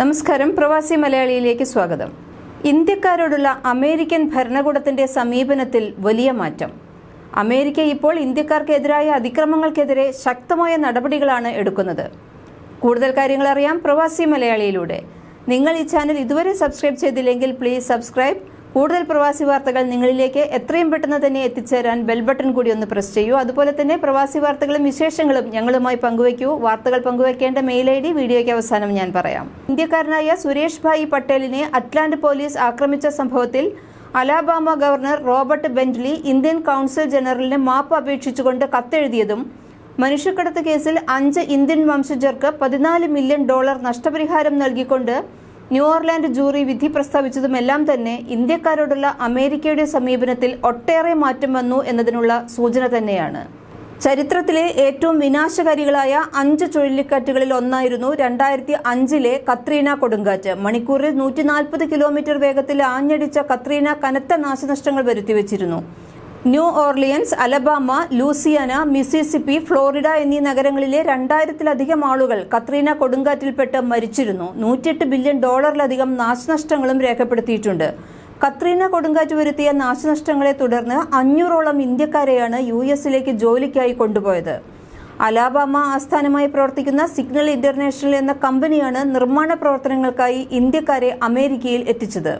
നമസ്കാരം. പ്രവാസി മലയാളിയിലേക്ക് സ്വാഗതം. ഇന്ത്യക്കാരോടുള്ള അമേരിക്കൻ ഭരണകൂടത്തിന്റെ സമീപനത്തിൽ വലിയ മാറ്റം. അമേരിക്ക ഇപ്പോൾ ഇന്ത്യക്കാർക്കെതിരായ അതിക്രമങ്ങൾക്കെതിരെ ശക്തമായ നടപടികളാണ് എടുക്കുന്നത്. കൂടുതൽ കാര്യങ്ങൾ അറിയാം പ്രവാസി മലയാളിയിലൂടെ. നിങ്ങൾ ഈ ചാനൽ ഇതുവരെ സബ്സ്ക്രൈബ് ചെയ്തില്ലെങ്കിൽ പ്ലീസ് സബ്സ്ക്രൈബ്. കൂടുതൽ പ്രവാസി വാർത്തകൾ നിങ്ങളിലേക്ക് എത്രയും പെട്ടെന്ന് തന്നെ എത്തിച്ചേരാൻ ബെൽ ബട്ടൺ കൂടി ഒന്ന് പ്രസ് ചെയ്യൂ. അതുപോലെ തന്നെ പ്രവാസി വാർത്തകളും വിശേഷങ്ങളും ഞങ്ങളുമായി പങ്കുവയ്ക്കൂ. വാർത്തകൾ പങ്കുവയ്ക്കേണ്ട മെയിൽ ഐ ഡി വീഡിയോയ്ക്ക് അവസാനം ഞാൻ പറയാം. ഇന്ത്യക്കാരനായ സുരേഷ് ഭായി പട്ടേലിനെ അറ്റ്ലാന്റ് പോലീസ് ആക്രമിച്ച സംഭവത്തിൽ Alabama governor Robert Bentley Indian council ജനറലിന് മാപ്പ് അപേക്ഷിച്ചുകൊണ്ട് കത്തെഴുതിയതും മനുഷ്യക്കടത്ത് കേസിൽ അഞ്ച് ഇന്ത്യൻ വംശജർക്ക് പതിനാല് മില്യൺ ഡോളർ നഷ്ടപരിഹാരം നൽകിക്കൊണ്ട് ന്യൂ ഓർലാൻഡ് ജൂറി വിധി പ്രസ്താവിച്ചതുമെല്ലാം തന്നെ ഇന്ത്യക്കാരോടുള്ള അമേരിക്കയുടെ സമീപനത്തിൽ ഒട്ടേറെ മാറ്റം വന്നു എന്നതിനുള്ള സൂചന തന്നെയാണ്. ചരിത്രത്തിലെ ഏറ്റവും വിനാശകാരികളായ അഞ്ച് ചുഴലിക്കാറ്റുകളിൽ ഒന്നായിരുന്നു രണ്ടായിരത്തി അഞ്ചിലെ കത്രീന കൊടുങ്കാറ്റ്. മണിക്കൂറിൽ നൂറ്റി നാൽപ്പത് കിലോമീറ്റർ വേഗത്തിൽ ആഞ്ഞടിച്ച കത്രീന കനത്ത നാശനഷ്ടങ്ങൾ വരുത്തിവെച്ചിരുന്നു. New Orleans Alabama Louisiana Mississippi Florida എന്നീ നഗരങ്ങളിലെ രണ്ടായിരത്തിലധികം ആളുകൾ കത്രീന കൊടുങ്കാറ്റിൽപ്പെട്ട് മരിച്ചിരുന്നു. നൂറ്റിയെട്ട് ബില്യൺ ഡോളറിലധികം നാശനഷ്ടങ്ങളും രേഖപ്പെടുത്തിയിട്ടുണ്ട്. കത്രീന കൊടുങ്കാറ്റ് വരുത്തിയ നാശനഷ്ടങ്ങളെ തുടർന്ന് അഞ്ഞൂറോളം ഇന്ത്യക്കാരെയാണ് യു എസിലേക്ക് ജോലിക്കായി കൊണ്ടുപോയത്. അലാബാമ ആസ്ഥാനമായി പ്രവർത്തിക്കുന്ന സിഗ്നൽ ഇന്റർനാഷണൽ എന്ന കമ്പനിയാണ് നിർമ്മാണ പ്രവർത്തനങ്ങൾക്കായി ഇന്ത്യക്കാരെ അമേരിക്കയിൽ എത്തിച്ചത്.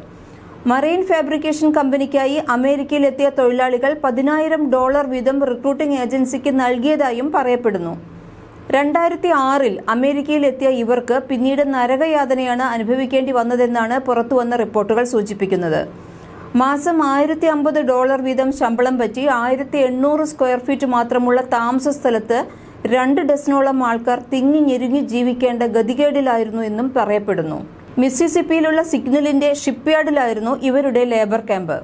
മറൈൻ ഫാബ്രിക്കേഷൻ കമ്പനിക്കായി അമേരിക്കയിൽ എത്തിയ തൊഴിലാളികൾ പതിനായിരം ഡോളർ വീതം റിക്രൂട്ടിംഗ് ഏജൻസിക്ക് നൽകിയതായും പറയപ്പെടുന്നു. രണ്ടായിരത്തി ആറിൽ അമേരിക്കയിൽ എത്തിയ ഇവർക്ക് പിന്നീട് നരകയാതനയാണ് അനുഭവിക്കേണ്ടി വന്നതെന്നാണ് പുറത്തുവന്ന റിപ്പോർട്ടുകൾ സൂചിപ്പിക്കുന്നത്. മാസം ആയിരത്തി അമ്പത് ഡോളർ വീതം ശമ്പളം പറ്റി ആയിരത്തി എണ്ണൂറ് സ്ക്വയർ ഫീറ്റ് മാത്രമുള്ള താമസ സ്ഥലത്ത് രണ്ട് ഡസനോളം ആൾക്കാർ തിങ്ങി ഞെരുങ്ങി ജീവിക്കേണ്ട ഗതികേടിലായിരുന്നു എന്നും പറയപ്പെടുന്നു. മിസിസിപ്പിയിലുള്ള സിഗ്നലിന്റെ ഷിപ്പ്യാർഡിലായിരുന്നു ഇവരുടെ ലേബർ ക്യാമ്പ്.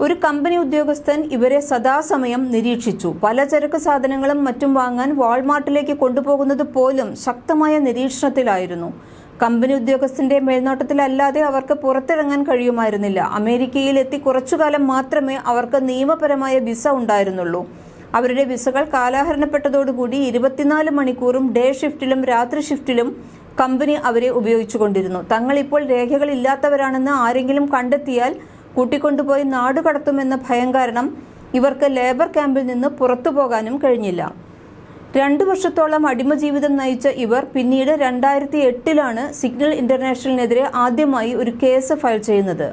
ഒരു കമ്പനി ഉദ്യോഗസ്ഥൻ ഇവരെ സദാസമയം നിരീക്ഷിച്ചു. പലചരക്ക് സാധനങ്ങളും മറ്റും വാങ്ങാൻ വാൾമാർട്ടിലേക്ക് കൊണ്ടുപോകുന്നത് പോലും ശക്തമായ നിരീക്ഷണത്തിലായിരുന്നു. കമ്പനി ഉദ്യോഗസ്ഥന്റെ മേൽനോട്ടത്തിലല്ലാതെ അവർക്ക് പുറത്തിറങ്ങാൻ കഴിയുമായിരുന്നില്ല. അമേരിക്കയിൽ എത്തി കുറച്ചുകാലം മാത്രമേ അവർക്ക് നിയമപരമായ വിസ ഉണ്ടായിരുന്നുള്ളൂ. അവരുടെ വിസകൾ കാലാഹരണപ്പെട്ടതോടുകൂടി ഇരുപത്തിനാല് മണിക്കൂറും ഡേ ഷിഫ്റ്റിലും രാത്രി ഷിഫ്റ്റിലും കമ്പനി അവരെ ഉപയോഗിച്ചുകൊണ്ടിരുന്നു. ഇപ്പോൾ രേഖകളില്ലാത്തവരാണെന്ന് ആരെങ്കിലും കണ്ടെത്തിയാൽ കൂട്ടിക്കൊണ്ടുപോയി നാടുകടത്തുമെന്ന ഭയം കാരണം ഇവർക്ക് ലേബർ ക്യാമ്പിൽ നിന്ന് പുറത്തു പോകാനും കഴിഞ്ഞില്ല. രണ്ടു വർഷത്തോളം അടിമ ജീവിതം നയിച്ച ഇവർ പിന്നീട് രണ്ടായിരത്തി എട്ടിലാണ് സിഗ്നൽ ഇന്റർനാഷണലിനെതിരെ ആദ്യമായി ഒരു കേസ് ഫയൽ ചെയ്യുന്നത്.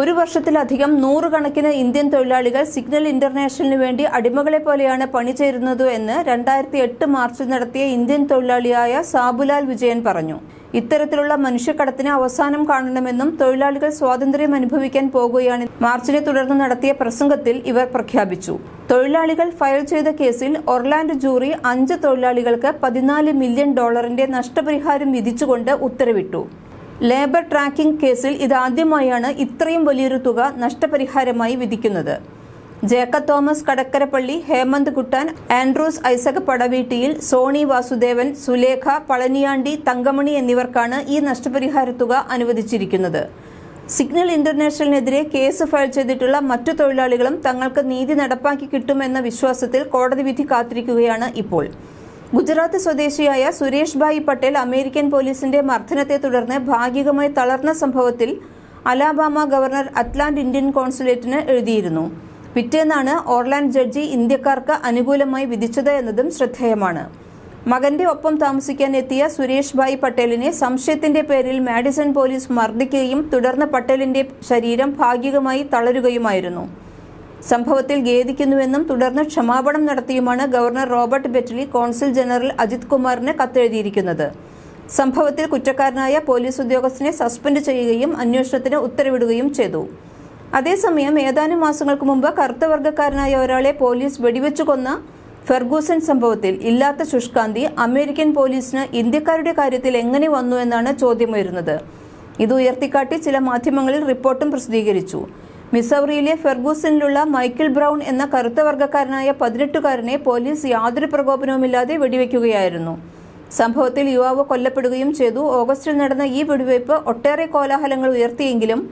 ഒരു വർഷത്തിലധികം നൂറുകണക്കിന് ഇന്ത്യൻ തൊഴിലാളികൾ സിഗ്നൽ ഇന്റർനാഷണലിന് വേണ്ടി അടിമകളെ പോലെയാണ് പണി ചേരുന്നത് എന്ന് രണ്ടായിരത്തി എട്ട് മാർച്ചിൽ നടത്തിയ ഇന്ത്യൻ തൊഴിലാളിയായ സാബുലാൽ വിജയൻ പറഞ്ഞു. ഇത്തരത്തിലുള്ള മനുഷ്യക്കടത്തിന് അവസാനം കാണണമെന്നും തൊഴിലാളികൾ സ്വാതന്ത്ര്യം അനുഭവിക്കാൻ പോകുകയാണ് മാർച്ചിനെ തുടർന്ന് നടത്തിയ പ്രസംഗത്തിൽ ഇവർ പ്രഖ്യാപിച്ചു. തൊഴിലാളികൾ ഫയൽ ചെയ്ത കേസിൽ ഒർലാൻഡ് ജൂറി അഞ്ച് തൊഴിലാളികൾക്ക് പതിനാല് മില്യൺ ഡോളറിന്റെ നഷ്ടപരിഹാരം വിധിച്ചുകൊണ്ട് ഉത്തരവിട്ടു. ലേബർ ട്രാക്കിംഗ് കേസിൽ ഇതാദ്യമായാണ് ഇത്രയും വലിയൊരു തുക നഷ്ടപരിഹാരമായി വിധിക്കുന്നത്. ജേക്ക Thomas Kadakkarappally Hemant Kuttan Andrews Isaac Padaveettil Sony Vasudevan Sulekha Palaniandi Thankamani എന്നിവർക്കാണ് ഈ നഷ്ടപരിഹാര തുക അനുവദിച്ചിരിക്കുന്നത്. സിഗ്നൽ ഇന്റർനാഷണലിനെതിരെ കേസ് ഫയൽ ചെയ്തിട്ടുള്ള മറ്റു തൊഴിലാളികളും തങ്ങൾക്ക് നീതി നടപ്പാക്കി കിട്ടുമെന്ന വിശ്വാസത്തിൽ കോടതി വിധി കാത്തിരിക്കുകയാണ് ഇപ്പോൾ. ഗുജറാത്ത് സ്വദേശിയായ സുരേഷ് ഭായ് പട്ടേൽ അമേരിക്കൻ പോലീസിന്റെ മർദ്ദനത്തെ തുടർന്ന് ഭാഗികമായി തളർന്ന സംഭവത്തിൽ അലാബാമ ഗവർണർ അറ്റ്ലാന്റ് ഇന്ത്യൻ കോൺസുലേറ്റിന് എഴുതിയിരുന്നു. പിറ്റേന്നാണ് ഓർലാൻഡ് ജഡ്ജി ഇന്ത്യക്കാർക്ക് അനുകൂലമായി വിധിച്ചത് എന്നതും ശ്രദ്ധേയമാണ്. മകന്റെ ഒപ്പം താമസിക്കാൻ എത്തിയ സുരേഷ് ഭായ് പട്ടേലിനെ സംശയത്തിന്റെ പേരിൽ മാഡിസൺ പോലീസ് മർദ്ദിക്കുകയും തുടർന്ന് പട്ടേലിന്റെ ശരീരം ഭാഗികമായി തളരുകയുമായിരുന്നു. സംഭവത്തിൽ ഖേദിക്കുന്നുവെന്നും തുടർന്ന് ക്ഷമാപണം നടത്തിയുമാണ് governor Robert Bentley consul general Ajith കുമാറിന് കത്തെഴുതിയിരിക്കുന്നത്. സംഭവത്തിൽ കുറ്റക്കാരനായ പോലീസ് ഉദ്യോഗസ്ഥനെ സസ്പെൻഡ് ചെയ്യുകയും അന്വേഷണത്തിന് ഉത്തരവിടുകയും ചെയ്തു. അതേസമയം ഏതാനും മാസങ്ങൾക്ക് മുമ്പ് കറുത്ത വർഗക്കാരനായ ഒരാളെ പോലീസ് വെടിവെച്ചു കൊന്ന ഫെർഗൂസൺ സംഭവത്തിൽ ഇല്ലാത്ത ശുഷ്കാന്തി അമേരിക്കൻ പോലീസിന് ഇന്ത്യക്കാരുടെ കാര്യത്തിൽ എങ്ങനെ വന്നു എന്നാണ് ചോദ്യമുയരുന്നത്. ഇത് ഉയർത്തിക്കാട്ടി ചില മാധ്യമങ്ങളിൽ റിപ്പോർട്ടും പ്രസിദ്ധീകരിച്ചു. മിസൗറിയിലെ ഫെർഗൂസണിലുള്ള മൈക്കിൾ ബ്രൗൺ എന്ന കറുത്ത വർഗക്കാരനായ പതിനെട്ടുകാരനെ പോലീസ് യാതൊരു പ്രകോപനവുമില്ലാതെ വെടിവെക്കുകയായിരുന്നു. സംഭവത്തിൽ യുവാവ് കൊല്ലപ്പെടുകയും ചെയ്തു. ഓഗസ്റ്റിൽ നടന്ന ഈ വെടിവയ്പ് ഒട്ടേറെ കോലാഹലങ്ങൾ ഉയർത്തിയെങ്കിലും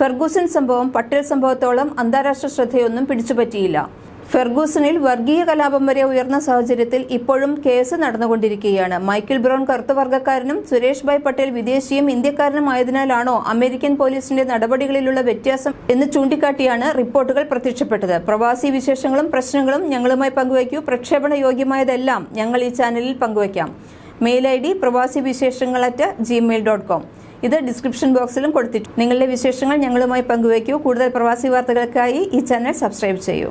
ഫെർഗൂസൻ സംഭവം പട്ടേൽ സംഭവത്തോളം അന്താരാഷ്ട്ര ശ്രദ്ധയൊന്നും പിടിച്ചുപറ്റിയില്ല. ഫെർഗൂസണിൽ വർഗീയ കലാപം വരെ ഉയർന്ന സാഹചര്യത്തിൽ ഇപ്പോഴും കേസ് നടന്നുകൊണ്ടിരിക്കുകയാണ്. മൈക്കിൾ ബ്രൗൺ കറുത്തവർഗക്കാരനും സുരേഷ് ഭായ് പട്ടേൽ വിദേശിയും ഇന്ത്യക്കാരനുമായതിനാലാണോ അമേരിക്കൻ പോലീസിന്റെ നടപടികളിലുള്ള വ്യത്യാസം എന്ന് ചൂണ്ടിക്കാട്ടിയാണ് റിപ്പോർട്ടുകൾ പ്രത്യക്ഷപ്പെട്ടത്. പ്രവാസി വിശേഷങ്ങളും പ്രശ്നങ്ങളും ഞങ്ങളുമായി പങ്കുവയ്ക്കൂ. പ്രക്ഷേപണ യോഗ്യമായതെല്ലാം ഞങ്ങൾ ഈ ചാനലിൽ പങ്കുവയ്ക്കാം. മെയിൽ ഐ ഡി പ്രവാസി വിശേഷങ്ങൾ അറ്റ് ജിമെയിൽ ഡോട്ട് കോം ഇത് ഡിസ്ക്രിപ്ഷൻ ബോക്സിലും കൊടുത്തിട്ടുണ്ട്. നിങ്ങളുടെ വിശേഷങ്ങൾ ഞങ്ങളുമായി പങ്കുവയ്ക്കൂ. കൂടുതൽ പ്രവാസി വാർത്തകൾക്കായി ഈ ചാനൽ സബ്സ്ക്രൈബ് ചെയ്യൂ.